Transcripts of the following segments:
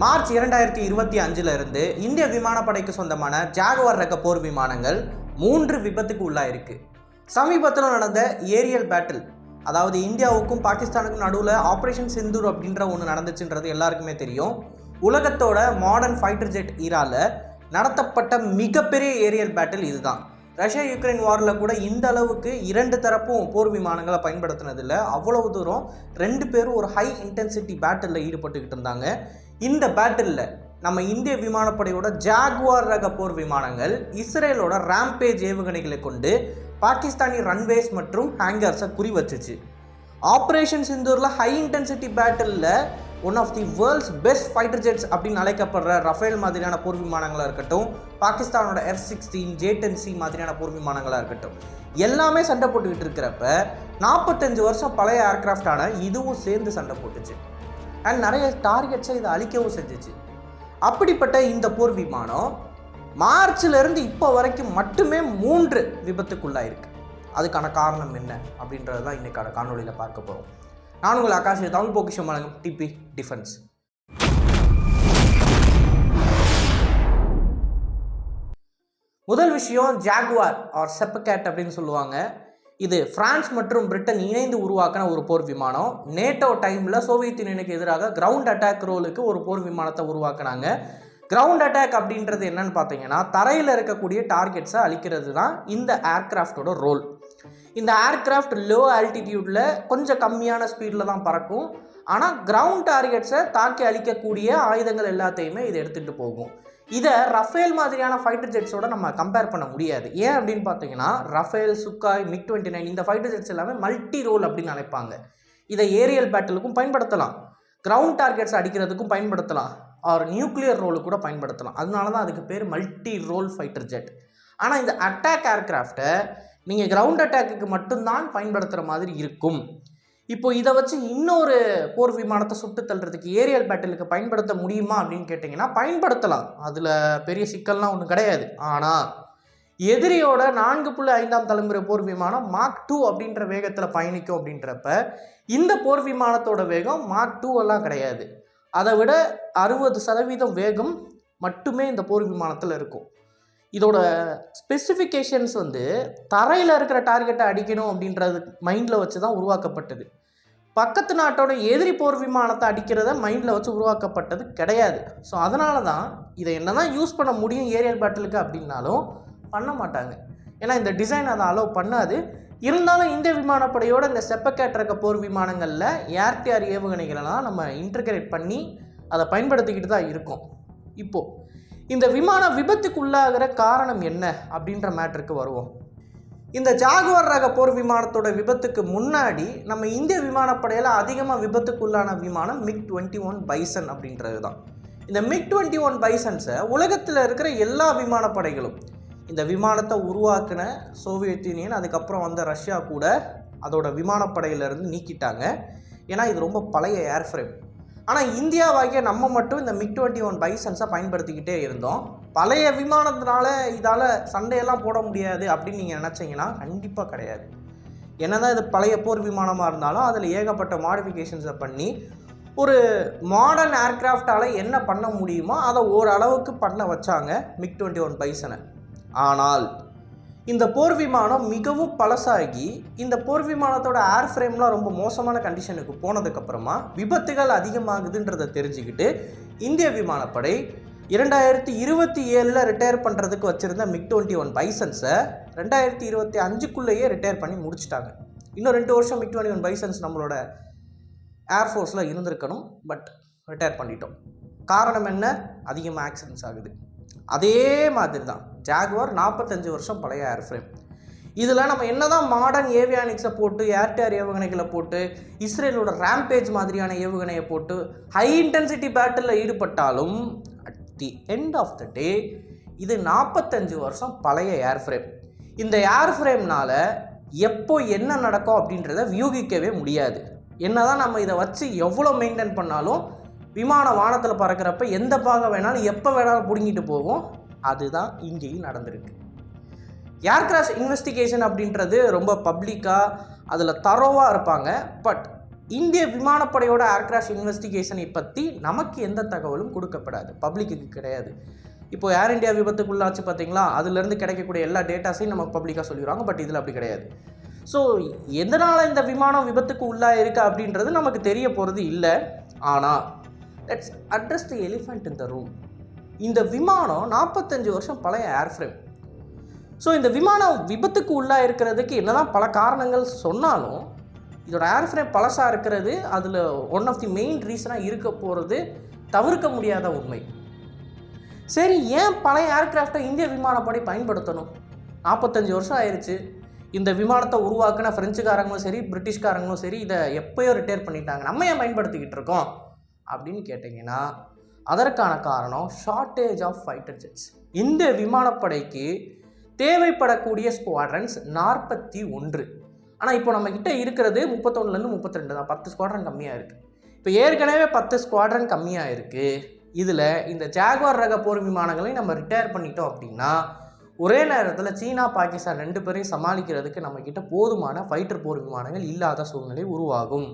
March இரண்டாயிரத்தி இருபத்தி அஞ்சுல இருந்து இந்திய விமானப்படைக்கு சொந்தமான ஜாகுவார் ரக போர் விமானங்கள் மூன்று விபத்துக்கு உள்ளாயிருக்கு. சமீபத்தில் நடந்த ஏரியல் பேட்டில் அதாவது இந்தியாவுக்கும் பாகிஸ்தானுக்கும் நடுவில் ஆப்ரேஷன் சிந்தூர் அப்படின்ற ஒன்று நடந்துச்சுன்றது எல்லாருக்குமே தெரியும். உலகத்தோட மாடர்ன் ஃபைட்டர் ஜெட் ஈரால நடத்தப்பட்ட மிகப்பெரிய ஏரியல் பேட்டில் இதுதான். ரஷ்யா யுக்ரைன் வாரில் கூட இந்த அளவுக்கு இரண்டு தரப்பும் போர் விமானங்களை பயன்படுத்தினதில்ல. அவ்வளவு தூரம் ரெண்டு பேரும் ஒரு ஹை இன்டென்சிட்டி பேட்டிலில் ஈடுபட்டுக்கிட்டு இருந்தாங்க. இந்த பேட்டிலில் நம்ம இந்திய விமானப்படையோட ஜாகுவார் ரக போர் விமானங்கள் இஸ்ரேலோட ராம்பேஜ் ஏவுகணைகளை கொண்டு பாகிஸ்தானி ரன்வேஸ் மற்றும் ஹேங்கர்ஸை குறி வச்சுச்சு. ஆப்ரேஷன் சிந்தூரில் high intensity பேட்டிலில் one of the world's best fighter jets அப்படின்னு அழைக்கப்படுற ரஃபேல் மாதிரியான போர் விமானங்களாக இருக்கட்டும் பாகிஸ்தானோட F sixteen J ten C மாதிரியான போர் விமானங்களாக இருக்கட்டும் எல்லாமே சண்டை போட்டுக்கிட்டு இருக்கிறப்ப நாற்பத்தஞ்சு வருஷம் பழைய ஏர்கிராஃப்டான இதுவும் சேர்ந்து சண்டை போட்டுச்சு. அண்ட் நிறைய டார்கெட்ஸை இதை அழிக்கவும் செஞ்சுச்சு. அப்படிப்பட்ட இந்த போர் விமானம் மார்ச்லேருந்து இப்போ வரைக்கும் மட்டுமே மூன்று விபத்துக்குள்ளாயிருக்கு. அதுக்கான காரணம் என்ன அப்படின்றது தான் இன்றைக்கான காணொலியில் பார்க்க போகிறோம் நான் உங்கள் ஆகாஷ் தமிழ் பொக்கிஷம் வழங்கும் டிபி டிஃபென்ஸ். முதல் விஷயம் ஜாகுவார் ஆர் செப்பகேட் அப்படின்னு சொல்லுவாங்க. இது பிரான்ஸ் மற்றும் பிரிட்டன் இணைந்து உருவாக்கின ஒரு போர் விமானம். நேட்டோ டைமில் சோவியத் யூனியனுக்கு எதிராக கிரவுண்ட் அட்டாக் ரோலுக்கு ஒரு போர் விமானத்தை உருவாக்குனாங்க. கிரவுண்ட் அட்டாக் அப்படின்றது என்னன்னு பார்த்தீங்கன்னா தரையில் இருக்கக்கூடிய டார்கெட்ஸை அழிக்கிறது தான் இந்த ஏர்கிராஃப்டோட ரோல் இந்த ஏர்கிராஃப்ட் லோ ஆல்டிடியூட்டில் கொஞ்சம் கம்மியான ஸ்பீடில் தான் பறக்கும். ஆனால் கிரவுண்ட் டார்கெட்ஸை தாக்கி அழிக்கக்கூடிய ஆயுதங்கள் எல்லாத்தையுமே இது எடுத்துகிட்டு போகும். இதை ரஃபேல் மாதிரியான ஃபைட்டர் ஜெட்ஸோட நம்ம கம்பேர் பண்ண முடியாது. ஏன் அப்படின்னு பார்த்தீங்கன்னா Rafale Sukhoi MiG twenty nine இந்த ஃபைட்டர் ஜெட்ஸ் எல்லாமே மல்டி ரோல் அப்படின்னு நினைப்பாங்க. இதை ஏரியல் பேட்டலுக்கும் பயன்படுத்தலாம். கிரவுண்ட் டார்கெட்ஸ் அடிக்கிறதுக்கும் பயன்படுத்தலாம். ஆர் நியூக்ளியர் ரோலு கூட பயன்படுத்தலாம். அதனால தான் அதுக்கு பேர் மல்டி ரோல் ஃபைட்டர் ஜெட் ஆனால் இந்த அட்டாக் ஏர்கிராஃப்டை நீங்கள் கிரவுண்ட் அட்டாக்குக்கு மட்டும்தான் பயன்படுத்துகிற மாதிரி இருக்கும். இப்போ இதை வச்சு இன்னொரு போர் விமானத்தை சுட்டு தள்ளுறதுக்கு ஏரியல் பேட்டிலுக்கு பயன்படுத்த முடியுமா அப்படின்னு கேட்டிங்கன்னா பயன்படுத்தலாம். அதில் பெரிய சிக்கல்லாம் ஒன்றும் கிடையாது. ஆனால் எதிரியோட நான்கு புள்ளி ஐந்தாம் தலைமுறை போர் விமானம் மார்க் டூ அப்படின்ற வேகத்தில் பயணிக்கும் அப்படின்றப்ப இந்த போர் விமானத்தோட வேகம் மார்க் டூ எல்லாம் கிடையாது. அதை விட அறுபது சதவீதம் வேகம் மட்டுமே இந்த போர் விமானத்தில் இருக்கும். இதோட ஸ்பெசிஃபிகேஷன்ஸ் வந்து தரையில் இருக்கிற டார்கெட்டை அடிக்கணும் அப்படின்றது மைண்டில் வச்சு தான் உருவாக்கப்பட்டது. பக்கத்து நாட்டோட எதிரி போர் விமானத்தை அடிக்கிறத மைண்டில் வச்சு உருவாக்கப்பட்டது கிடையாது. ஸோ அதனால தான் இதை என்ன தான் யூஸ் பண்ண முடியும் ஏரியல் பேட்டிலுக்கு அப்படின்னாலும் பண்ண மாட்டாங்க. ஏன்னா இந்த டிசைன் அதை அலோவ் பண்ணாது. இருந்தாலும் இந்திய விமானப்படையோட இந்த செப்பக்கேட் ரக போர் விமானங்களில் ஏர்டிஆர் ஏவுகணைகளெல்லாம் நம்ம இன்டர்கிரேட் பண்ணி அதை பயன்படுத்திக்கிட்டு தான் இருக்கோம். இப்போது இந்த விமான விபத்துக்கு உள்ளாகிற காரணம் என்ன அப்படின்ற மேட்ருக்கு வருவோம். இந்த ஜாகுவார் ரக போர் விமானத்தோட விபத்துக்கு முன்னாடி நம்ம இந்திய விமானப்படையில் அதிகமாக விபத்துக்குள்ளான விமானம் மிக் டுவெண்ட்டி ஒன் பைசன் அப்படின்றது தான் இந்த மிக் டுவெண்ட்டி ஒன் பைசன்ஸை உலகத்தில் இருக்கிற எல்லா விமானப்படைகளும் இந்த விமானத்தை உருவாக்கின சோவியத் யூனியன் அதுக்கப்புறம் வந்த ரஷ்யா கூட அதோட விமானப்படையிலேருந்து நீக்கிட்டாங்க. ஏன்னா இது ரொம்ப பழைய ஏர்ஃப்ரேம் ஆனால் இந்தியாவாகிய நம்ம மட்டும் இந்த மிக் டுவெண்ட்டி ஒன் பைசன்ஸை பயன்படுத்திக்கிட்டே இருந்தோம். பழைய விமானத்தினால இதால் சண்டையெல்லாம் போட முடியாது அப்படின்னு நீங்கள் நினச்சிங்கன்னா கண்டிப்பாக கிடையாது. என்னதான் இது பழைய போர் விமானமாக இருந்தாலும் அதில் ஏகப்பட்ட மாடிஃபிகேஷன்ஸை பண்ணி ஒரு மாடர்ன் ஏர்க்ராஃப்டால் என்ன பண்ண முடியுமோ அதை ஓரளவுக்கு பண்ண வச்சாங்க மிக் டுவெண்ட்டி ஒன் பைசனை. ஆனால் இந்த போர் விமானம் மிகவும் பழசாகி இந்த போர் விமானத்தோட ஏர் ஃப்ரேம்லாம் ரொம்ப மோசமான கண்டிஷனுக்கு போனதுக்கப்புறமா விபத்துகள் அதிகமாகுதுன்றதை தெரிஞ்சுக்கிட்டு இந்திய விமானப்படை இரண்டாயிரத்தி இருபத்தி ஏழில் ரிட்டையர் பண்ணுறதுக்கு வச்சுருந்த மிக் டுவெண்ட்டி ஒன் பைசன்ஸை ரெண்டாயிரத்தி இருபத்தி அஞ்சுக்குள்ளேயே ரிட்டையர் பண்ணி முடிச்சிட்டாங்க. இன்னும் ரெண்டு வருஷம் மிக் டுவெண்ட்டி ஒன் பைசன்ஸ் நம்மளோட ஏர்ஃபோர்ஸில் இருந்திருக்கணும் பட் ரிட்டையர் பண்ணிட்டோம். காரணம் என்ன? அதிகமாக ஆக்சிடென்ட்ஸ் ஆகுது. அதே மாதிரி தான் ஜாகுவார் நாற்பத்தஞ்சு வருஷம் பழைய ஏர் ஃப்ரேம் இதில் நம்ம என்ன தான் மாடர்ன் ஏவியானிக்ஸை போட்டு ஏர்டேர் ஏவுகணைகளை போட்டு இஸ்ரேலோட ரேம்பேஜ் மாதிரியான ஏவுகணையை போட்டு ஹை இன்டென்சிட்டி பேட்டிலில் ஈடுபட்டாலும் at the end of the day இது நாற்பத்தஞ்சு வருஷம் பழைய ஏர் ஃப்ரேம் இந்த ஏர் ஃப்ரேம்னால் எப்போ என்ன நடக்கும் அப்படின்றத வியூகிக்கவே முடியாது. என்னதான் நம்ம இதை வச்சு எவ்வளோ மெயின்டைன் பண்ணாலும் விமானம் வானத்தில் பறக்கிறப்ப எந்த பாகம் வேணாலும் எப்போ வேணாலும் பிடுங்கிட்டு போகும். அதுதான் இங்கேயும் நடந்திருக்கு. ஏர் கிராஷ் இன்வெஸ்டிகேஷன் அப்படின்றது ரொம்ப பப்ளிக்காக அதில் தரோவாக இருப்பாங்க. பட் இந்திய விமானப்படையோட ஏர்கிராஃப்ட் இன்வெஸ்டிகேஷனை பற்றி நமக்கு எந்த தகவலும் கொடுக்கப்படாது. பப்ளிக்கு கிடையாது. இப்போ ஏர் இந்தியா விபத்துக்குள்ளாச்சு பார்த்தீங்களா அதுலேருந்து கிடைக்கக்கூடிய எல்லா டேட்டாஸையும் நமக்கு பப்ளிக்காக சொல்லிடுவாங்க. பட் இதில் அப்படி கிடையாது. ஸோ எதனால் இந்த விமானம் விபத்துக்கு உள்ளாக இருக்கா அப்படின்றது நமக்கு தெரிய போகிறது இல்லை. ஆனால் let's address the elephant in the room இந்த விமானம் நாற்பத்தஞ்சு வருஷம் பழைய ஏர்ஃப்ரேம் ஸோ இந்த விமானம் விபத்துக்கு உள்ளாக இருக்கிறதுக்கு என்னதான் பல காரணங்கள் சொன்னாலும் இதோட ஏர்ஃப்ரேம் பழசாக இருக்கிறது அதில் ஒன் ஆஃப் தி மெயின் ரீசனாக இருக்க போகிறது தவிர்க்க முடியாத உண்மை. சரி ஏன் பழைய ஏர்கிராஃப்டை இந்திய விமானப்படை பயன்படுத்தணும்? நாற்பத்தஞ்சு வருஷம் ஆயிடுச்சு இந்த விமானத்தை உருவாக்குன ஃப்ரெஞ்சுக்காரங்களும் சரி பிரிட்டிஷ்காரங்களும் சரி இதை எப்போயோ ரிட்டையர் பண்ணிட்டாங்க. நம்ம ஏன் பயன்படுத்திக்கிட்டு இருக்கோம்? அப்படின்னு கேட்டிங்கன்னா அதற்கான காரணம் ஷார்ட்டேஜ் ஆஃப் ஃபைட்டர் ஜெட்ஸ் இந்த விமானப்படைக்கு தேவைப்படக்கூடிய ஸ்குவாட்ரன்ஸ் நாற்பத்தி ஒன்று. ஆனால் இப்போ நம்மக்கிட்ட இருக்கிறது முப்பத்தொன்னுலேருந்து முப்பத்தி ரெண்டு தான். பத்து ஸ்குவாட்ரன் கம்மியாக இருக்குது இப்போ ஏற்கனவே பத்து ஸ்குவாட்ரன் கம்மியாக இருக்குது இதில் இந்த ஜாகுவார் ரக போர் விமானங்களையும் நம்ம ரிட்டையர் பண்ணிட்டோம் அப்படின்னா ஒரே நேரத்தில் சீனா பாகிஸ்தான் ரெண்டு பேரையும் சமாளிக்கிறதுக்கு நம்மக்கிட்ட போதுமான ஃபைட்டர் போர் விமானங்கள் இல்லாத சூழ்நிலை உருவாகும்.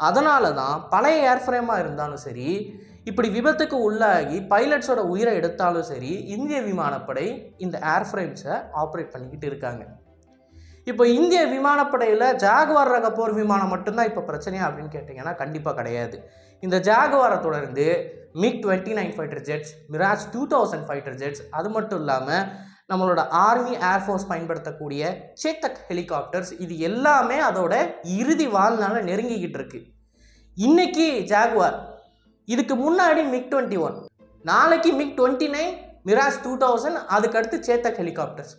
அதனால தான் பழைய ஏர்ஃப்ரேமாக இருந்தாலும் சரி இப்படி விபத்துக்கு உள்ளாகி பைலட்ஸோட உயிரை எடுத்தாலும் சரி இந்திய விமானப்படை இந்த ஏர்ஃப்ரேம்ஸை ஆப்ரேட் பண்ணிக்கிட்டு இருக்காங்க. இப்போ இந்திய விமானப்படையில் ஜாகுவார் ரக போர் விமானம் மட்டும்தான் இப்போ பிரச்சனையா அப்படின்னு கேட்டிங்கன்னா கண்டிப்பாக கிடையாது. இந்த ஜாகுவாரை தொடர்ந்து MiG twenty nine fighter jets Mirage two thousand fighter jets அது மட்டும் இல்லாமல் நம்மளோட ஆர்மி ஏர்ஃபோர்ஸ் பயன்படுத்தக்கூடிய சேத்தக் ஹெலிகாப்டர்ஸ் இது எல்லாமே அதோட இறுதி வாழ்நாளை நெருங்கிக்கிட்டு இருக்கு. இன்னைக்கு ஜாகுவார் இதுக்கு முன்னாடி மிக் டுவெண்ட்டி ஒன் நாளைக்கு MiG twenty nine Mirage two thousand அதுக்கடுத்து சேத்தக் ஹெலிகாப்டர்ஸ்.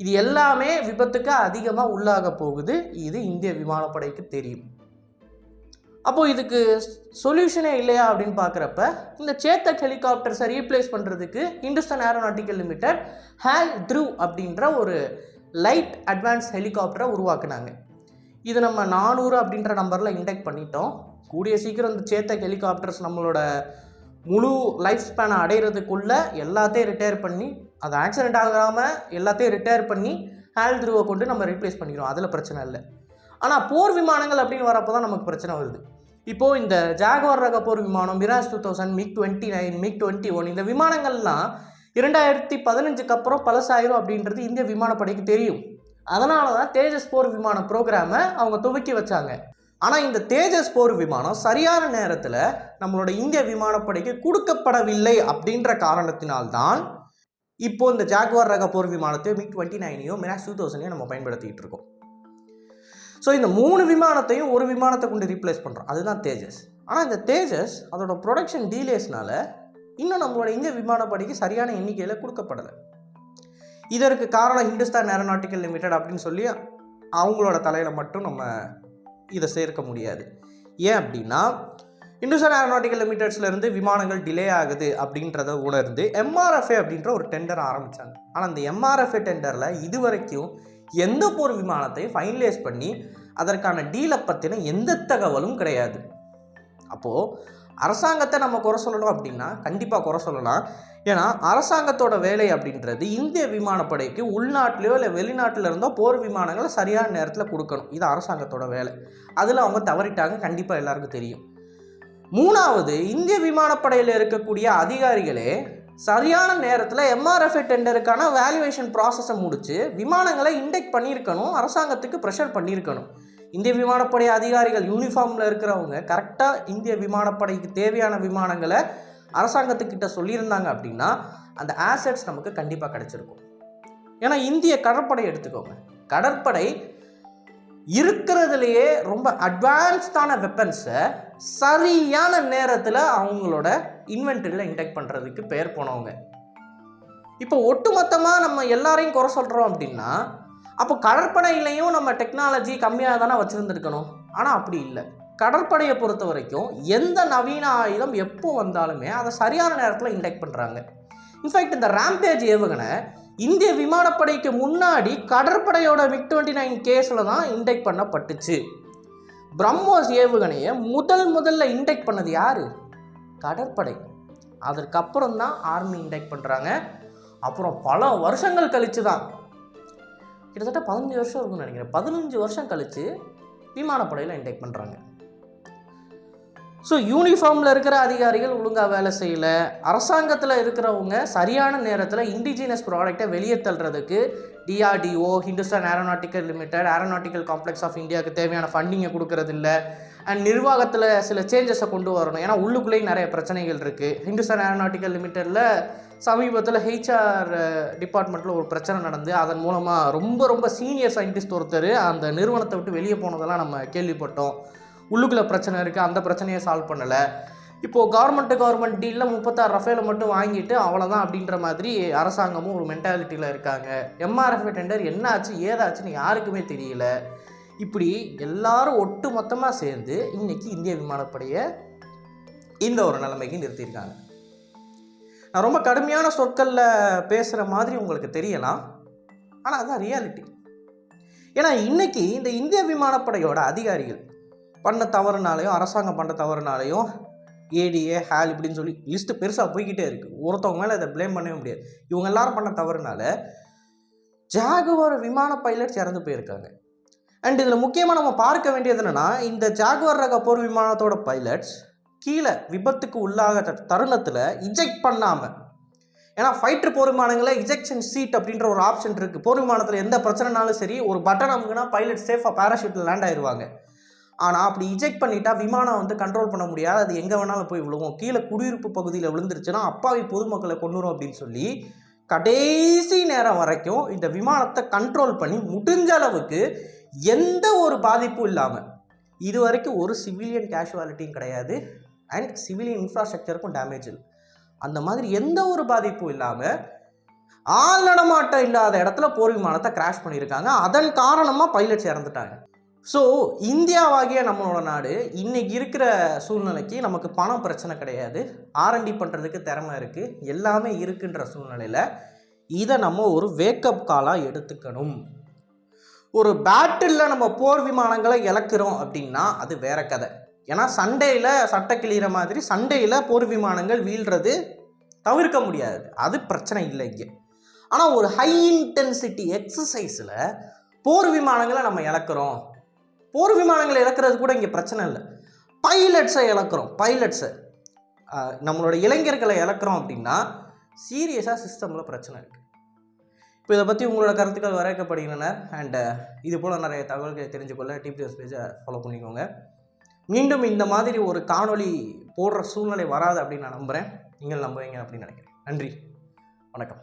இது எல்லாமே விபத்துக்கு அதிகமாக உள்ளாக போகுது. இது இந்திய விமானப்படைக்கு தெரியும். அப்போது இதுக்கு சொல்யூஷனே இல்லையா அப்படின்னு பார்க்குறப்ப இந்த சேத்தக் ஹெலிகாப்டர்ஸை ரீப்ளேஸ் பண்ணுறதுக்கு Hindustan aeronautical limited HAL through அப்படின்ற ஒரு லைட் அட்வான்ஸ் ஹெலிகாப்டரை உருவாக்குனாங்க. இது நம்ம நானூறு அப்படின்ற நம்பரில் இன்டெக்ட் பண்ணிட்டோம். கூடிய சீக்கிரம் இந்த சேத்தக் ஹெலிகாப்டர்ஸ் நம்மளோட முழு லைஃப் ஸ்பேனை அடையிறதுக்குள்ளே எல்லாத்தையும் ரிட்டையர் பண்ணி அது ஆக்சிடென்ட் ஆகாமல் எல்லாத்தையும் ரிட்டையர் பண்ணி ஹேல் த்ரூவை கொண்டு நம்ம ரீப்ளேஸ் பண்ணிக்கிறோம். அதில் பிரச்சனை இல்லை. ஆனால் போர் விமானங்கள் அப்படின்னு வரப்போ தான் நமக்கு பிரச்சனை வருது. இப்போது இந்த ஜாகுவார் ரக போர் விமானம் Mirage two thousand MiG twenty nine MiG twenty one இந்த விமானங்கள்லாம் இரண்டாயிரத்தி பதினஞ்சுக்கு அப்புறம் பழசாயிரும் அப்படின்றது இந்திய விமானப்படைக்கு தெரியும். அதனால தான் தேஜஸ் போர் விமான ப்ரோக்ராமை அவங்க துவக்கி வச்சாங்க. ஆனால் இந்த தேஜஸ் போர் விமானம் சரியான நேரத்தில் நம்மளோட இந்திய விமானப்படைக்கு கொடுக்கப்படவில்லை அப்படின்ற காரணத்தினால்தான் இப்போ இந்த ஜாகுவார் ரக போர் விமானத்தையும் மிக் டுவெண்ட்டி நைனையும் மிராஜ் டூ தௌசண்டையும் நம்ம பயன்படுத்திகிட்டு இருக்கோம். ஸோ இந்த மூணு விமானத்தையும் ஒரு விமானத்தை கொண்டு ரீப்ளேஸ் பண்ணுறோம் அதுதான் தேஜஸ். ஆனால் இந்த தேஜஸ் அதோட ப்ரொடக்ஷன் டீலேஸ்னால இன்னும் நம்மளோட இந்திய விமானப்படைக்கு சரியான எண்ணிக்கையில் கொடுக்கப்படலை. இதற்கு காரணம் ஹிந்துஸ்தான் ஏரோநாட்டிக்கல் லிமிடெட் அப்படின்னு சொல்லி அவங்களோட தலையில் மட்டும் நம்ம இதை சேர்க்க முடியாது. ஏன் அப்படின்னா இந்துசன் ஏரோநாட்டிக்கல் லிமிடெட்ஸ்லேருந்து விமானங்கள் டிலே ஆகுது அப்படின்றத உணர்ந்து எம்ஆர்எஃப்ஏ அப்படின்ற ஒரு டெண்டர் ஆரம்பித்தாங்க ஆனால் அந்த எம்ஆர்எஃப்ஏ டெண்டரில் இது வரைக்கும் எந்த போர் விமானத்தையும் ஃபைனலைஸ் பண்ணி அதற்கான டீலை பற்றின எந்த தகவலும் கிடையாது. அப்போது அரசாங்கத்தை நம்ம குறை சொல்லணும் அப்படின்னா கண்டிப்பாக குறை சொல்லலாம். ஏன்னா அரசாங்கத்தோட வேலை அப்படின்றது இந்திய விமானப்படைக்கு உள்நாட்டிலையோ இல்லை வெளிநாட்டில் இருந்தோ போர் விமானங்களை சரியான நேரத்தில் கொடுக்கணும். இது அரசாங்கத்தோட வேலை. அதில் அவங்க தவறிட்டாங்க. கண்டிப்பாக எல்லாருக்கும் தெரியும். மூணாவது இந்திய விமானப்படையில் இருக்கக்கூடிய அதிகாரிகளே சரியான நேரத்தில் எம்ஆர்எஃப்ஏ டெண்டருக்கான வேல்யூவேஷன் ப்ராசஸை முடித்து விமானங்களை இண்டெக்ட் பண்ணியிருக்கணும் அரசாங்கத்துக்கு ப்ரெஷர் பண்ணியிருக்கணும். இந்திய விமானப்படை அதிகாரிகள் யூனிஃபார்மில் இருக்கிறவங்க கரெக்டாக இந்திய விமானப்படைக்கு தேவையான விமானங்களை அரசாங்கத்துக்கிட்ட சொல்லியிருந்தாங்க அப்படின்னா அந்த ஆசெட்ஸ் நமக்கு கண்டிப்பாக கிடச்சிருக்கும். ஏன்னா இந்திய கடற்படை எடுத்துக்கோங்க. கடற்படை இருக்கிறதுலையே ரொம்ப அட்வான்ஸ்டான வெப்பன்ஸை சரியான நேரத்தில் அவங்களோட இன்வென்ட்ரியில் இன்டெக்ட் பண்ணுறதுக்கு பெயர் போனவங்க. இப்போ ஒட்டுமொத்தமாக நம்ம எல்லாரையும் குறை சொல்கிறோம் அப்படின்னா அப்போ கடற்படையிலையும் நம்ம டெக்னாலஜி கம்மியாக தானே வச்சுருந்துருக்கணும். ஆனால் அப்படி இல்லை. கடற்படையை பொறுத்த வரைக்கும் எந்த நவீன ஆயுதம் எப்போ வந்தாலுமே அதை சரியான நேரத்தில் இன்டெக்ட் பண்ணுறாங்க இன்ஃபேக்ட் இந்த ரேம்பேஜ் ஏவுகணை இந்திய விமானப்படைக்கு முன்னாடி கடற்படையோட மிக் டுவெண்ட்டி நைன் கேஸில் தான் இன்டெக்ட் பண்ணப்பட்டுச்சு. பிரம்மோஸ் ஏவுகணையை முதல் முதல்ல இன்டெக்ட் பண்ணது யார்? கடற்படை. அதற்கப்புறம் தான் ஆர்மி இன்டெக்ட் பண்ணுறாங்க அப்புறம் பல வருஷங்கள் கழித்து தான் கிட்டத்தட்ட பதினஞ்சு வருஷம் இருக்கும்னு நினைக்கிறேன். பதினஞ்சு வருஷம் கழித்து விமானப்படையில் இன்டேக் பண்ணுறாங்க ஸோ யூனிஃபார்மில் இருக்கிற அதிகாரிகள் ஒழுங்காக வேலை செய்யலை. அரசாங்கத்தில் இருக்கிறவங்க சரியான நேரத்தில் இண்டிஜினஸ் ப்ராடக்டை வெளியே தள்ளுறதுக்கு DRDO Hindustan aeronautical limited aeronautical complex of இந்தியாவுக்கு தேவையான ஃபண்டிங்கை கொடுக்கறதில்ல. அண்ட் நிர்வாகத்தில் சில சேஞ்சஸை கொண்டு வரணும். ஏன்னா உள்ளுக்குள்ளேயும் நிறைய பிரச்சனைகள் இருக்குது ஹிந்துஸ்தான் ஏரோநாட்டிக்கல் லிமிட்டடில் சமீபத்தில் ஹெச்ஆர் டிபார்ட்மெண்ட்டில் ஒரு பிரச்சனை நடந்து அதன் மூலமாக ரொம்ப ரொம்ப சீனியர் சயின்டிஸ்ட் ஒருத்தர் அந்த நிறுவனத்தை விட்டு வெளியே போனதெல்லாம் நம்ம கேள்விப்பட்டோம். உள்ளுக்குள்ளே பிரச்சனை இருக்குது அந்த பிரச்சனையை சால்வ் பண்ணலை. இப்போது கவர்மெண்ட் கவர்மெண்ட் டீலில் முப்பத்தாறு ரஃபேலை மட்டும் வாங்கிட்டு அவ்வளோதான் அப்படின்ற மாதிரி அரசாங்கமும் ஒரு மென்டாலிட்டியில் இருக்காங்க. எம்ஆர்எஃப் டெண்டர் என்ன ஆச்சு ஏதாச்சுன்னு யாருக்குமே தெரியல. இப்படி எல்லாரும் ஒட்டு மொத்தமாக சேர்ந்து இன்றைக்கி இந்திய விமானப்படையை இந்த ஒரு நிலைமைக்கு நிறுத்தியிருக்காங்க. நான் ரொம்ப கடுமையான சொற்களில் பேசுகிற மாதிரி உங்களுக்கு தெரியலாம். ஆனால் அதுதான் ரியாலிட்டி ஏன்னா இன்றைக்கி இந்த இந்திய விமானப்படையோட அதிகாரிகள் பண்ண தவறுனாலையும் அரசாங்கம் பண்ண தவறுனாலையும் ஏடிஏ ஹேல் இப்படின்னு சொல்லி லிஸ்ட்டு பெருசாக போய்கிட்டே இருக்குது ஒருத்தவங்க மேலே இதை ப்ளேம் பண்ணவே முடியாது. இவங்க எல்லாரும் பண்ண தவறுனால ஜாகுவார் விமான பைலட்ஸ் இறந்து போயிருக்காங்க. அண்ட் இதில் முக்கியமாக நம்ம பார்க்க வேண்டியது என்னென்னா இந்த ஜாகுவார் ரக போர் விமானத்தோட பைலட்ஸ் கீழே விபத்துக்கு உள்ளாக தருணத்தில் இஜெக்ட் பண்ணாமல் ஏன்னா ஃபைட்டர் போர்விமானங்களில் இஜெக்ஷன் சீட் அப்படின்ற ஒரு ஆப்ஷன் இருக்குது போர்விமானத்தில் எந்த பிரச்சனைனாலும் சரி ஒரு பட்டன் அமுக்குனா பைலட் சேஃபாக பேராஷூட்டில் லேண்ட் ஆயிடுவாங்க ஆனால் அப்படி இஜெக்ட் பண்ணிட்டா விமானம் வந்து கண்ட்ரோல் பண்ண முடியாது. அது எங்கே வேணாலும் போய் விழுவும். கீழே குடியிருப்பு பகுதியில் விழுந்துருச்சுன்னா அப்பாவி பொதுமக்களை கொண்டுரும் அப்படின்னு சொல்லி கடைசி நேரம் வரைக்கும் இந்த விமானத்தை கண்ட்ரோல் பண்ணி முடிஞ்ச அளவுக்கு எந்த ஒரு பாதிப்பும் இல்லாமல் இது வரைக்கும் ஒரு சிவிலியன் கேஷுவாலிட்டியும் கிடையாது. அண்ட் சிவிலியன் இன்ஃப்ராஸ்ட்ரக்சருக்கும் டேமேஜ் இல்லை அந்த மாதிரி எந்த ஒரு பாதிப்பும் இல்லாமல் ஆள் நடமாட்டம் இல்லாத இடத்துல போர் விமானத்தை கிராஷ் பண்ணியிருக்காங்க. அதன் காரணமாக பைலட்ஸ் இறந்துட்டாங்க. ஸோ இந்தியாவாகிய நம்மளோட நாடு இன்றைக்கி இருக்கிற சூழ்நிலைக்கு நமக்கு பணம் பிரச்சனை கிடையாது. ஆர்என்டி பண்ணுறதுக்கு திறமை இருக்குது எல்லாமே இருக்குன்ற சூழ்நிலையில் இதை நம்ம ஒரு வேக்கப் காலாக எடுத்துக்கணும். ஒரு பேட்டிலில் நம்ம போர் விமானங்களை இழக்கிறோம் அப்படின்னா அது வேற கதை. ஏன்னா சண்டையில் சட்டை கிளிகிற மாதிரி சண்டையில் போர் விமானங்கள் வீழ்றது தவிர்க்க முடியாது. அது பிரச்சனை இல்லை இங்கே. ஆனால் ஒரு ஹை இன்டென்சிட்டி எக்ஸசைஸில் போர் விமானங்களை நம்ம இழக்கிறோம். போர் விமானங்களை இழக்கிறது கூட இங்கே பிரச்சனை இல்லை. பைலட்ஸை இழக்கிறோம். பைலட்ஸை நம்மளோட இளைஞர்களை இழக்கிறோம் அப்படின்னா சீரியஸாக சிஸ்டமில் பிரச்சனை இருக்குது இப்போ இதை பற்றி உங்களோட கருத்துக்கள் வரவேற்கப்படுகின்றன அண்டு இது போல் நிறைய தகவல்களை தெரிஞ்சுக்கொள்ள டிபிஎஸ் பேஜை ஃபாலோ பண்ணிக்கோங்க. மீண்டும் இந்த மாதிரி ஒரு காணொளி போடுற சூழ்நிலை வராது அப்படின்னு நான் நம்புகிறேன் நீங்கள் நம்புவீங்க அப்படின்னு நினைக்கிறேன். நன்றி. வணக்கம்.